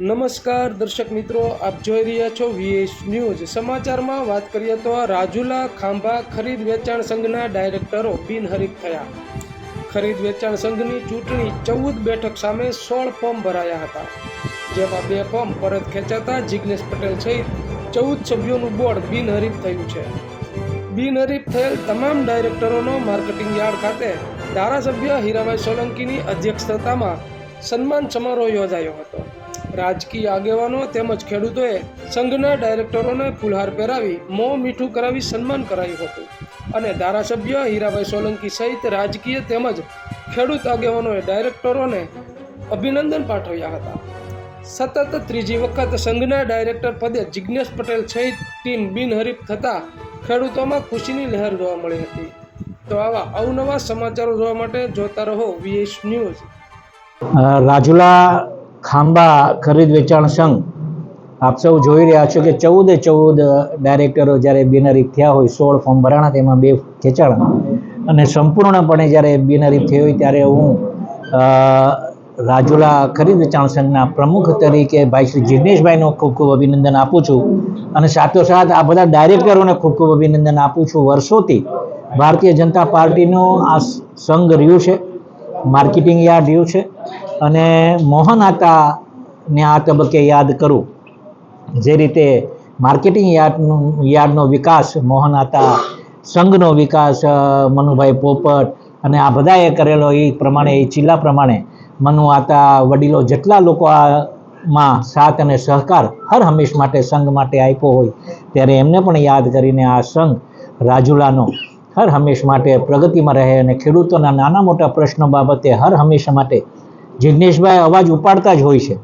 નમસ્કાર દર્શક મિત્રો, આપ જોઈ રહ્યા છો વીએસ ન્યૂઝ. સમાચારમાં વાત કરીએ તો રાજુલા ખાંભા ખરીદ વેચાણ સંઘના ડાયરેક્ટરો બિનહરીફ થયા. ખરીદ વેચાણ સંઘની ચૂંટણી ચૌદ બેઠક સામે સોળ ફોર્મ ભરાયા હતા. જેમાં બે ફોર્મ પરત ખેંચાતા જિગ્નેશ પટેલ સહિત ચૌદ સભ્યોનું બોર્ડ બિનહરીફ થયું છે. બિનહરીફ થયેલ તમામ ડાયરેક્ટરોનો માર્કેટિંગ યાર્ડ ખાતે ધારાસભ્ય હીરાભાઈ સોલંકીની અધ્યક્ષતામાં સન્માન સમારોહ યોજાયો હતો. રાજકીય આગેવાનો તેમજ ખેડૂતોએ સંઘના ડાયરેક્ટરોને ફૂલહાર પહેરાવી મો મીઠું કરાવી સન્માન કરાયું હતું. અને ધારાસભ્ય હીરાભાઈ સોલંકી સહિત રાજકીય તેમજ ખેડૂત આગેવાનોએ ડાયરેક્ટરોને અભિનંદન પાઠવ્યા હતા. સતત ત્રીજી વખત સંઘના ડાયરેક્ટર પદે જિજ્ઞેશ પટેલ સહિત ટીમ બિનહરીફ થતાં ખેડૂતોમાં ખુશીની લહેર જોવા મળી હતી. તો આવા અવનવા સમાચારો જોવા માટે જોતા રહો વીએસ ન્યૂઝ રાજુલા ખાંભા ખરીદ વેચાણ સંઘ, આપ સૌ જોઈ રહ્યા છો કે ચૌદે ચૌદ ડાયરેક્ટરો જ્યારે બિનહરીફ થયા હોય, સોળ ફોર્મ ભરાણા તેમાં બે ખેંચાણા. અને સંપૂર્ણપણે જ્યારે બિનહરીફ થઈ હોય ત્યારે હું રાજુલા ખરીદ વેચાણ સંઘના પ્રમુખ તરીકે ભાઈ શ્રી જિગ્નેશભાઈનો ખૂબ ખૂબ અભિનંદન આપું છું. અને સાથોસાથ આ બધા ડાયરેક્ટરોને ખૂબ ખૂબ અભિનંદન આપું છું. વર્ષોથી ભારતીય જનતા પાર્ટીનો આ સંઘ રહ્યું છે, માર્કેટિંગ યાર્ડ રહ્યું છે. અને મોહન આતાને આ તબક્કે યાદ કરું. જે રીતે માર્કેટિંગ યાર્ડનું, યાર્ડનો વિકાસ, મોહન આતા સંઘનો વિકાસ મનુભાઈ પોપટ અને આ બધાએ કરેલો એ પ્રમાણે, એ ચિલ્લા પ્રમાણે મનુ આતા વડીલો જેટલા લોકો આમાં સાથ અને સહકાર હર હંમેશ માટે સંઘ માટે આપ્યો હોય, ત્યારે એમને પણ યાદ કરીને આ સંઘ રાજુલાનો હર હંમેશ માટે પ્રગતિમાં રહે અને ખેડૂતોના નાના મોટા પ્રશ્નો બાબતે હર હંમેશા માટે જિજ્ઞેશભાઈ અવાજ ઉપાડતા જ હોય છે.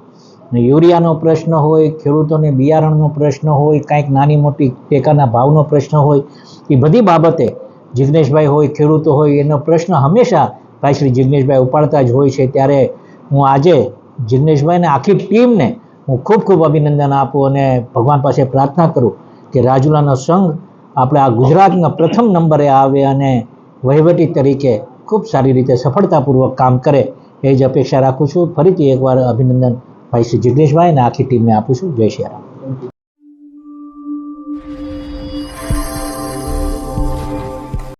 યુરિયાનો પ્રશ્ન હોય, ખેડૂતોને બિયારણનો પ્રશ્ન હોય, કાંઈક નાની મોટી ટેકાના ભાવનો પ્રશ્ન હોય, એ બધી બાબતે જિજ્ઞેશભાઈ હોય, ખેડૂતો હોય, એનો પ્રશ્ન હંમેશા ભાઈ શ્રી જિજ્ઞેશભાઈ ઉપાડતા જ હોય છે. ત્યારે હું આજે જિજ્ઞેશભાઈને આખી ટીમને હું ખૂબ ખૂબ અભિનંદન આપું અને ભગવાન પાસે પ્રાર્થના કરું કે રાજુલાનો સંઘ આપણે આ ગુજરાતના પ્રથમ નંબરે આવે અને વહીવટી તરીકે ખૂબ સારી રીતે સફળતાપૂર્વક કામ કરે. એ જ અપેક્ષા રાખું છું. ફરીથી એકવાર અભિનંદન ભાઈ શ્રી જિગ્નેશભાઈ અને આખી ટીમને આપું છું. જય શ્રી રામ.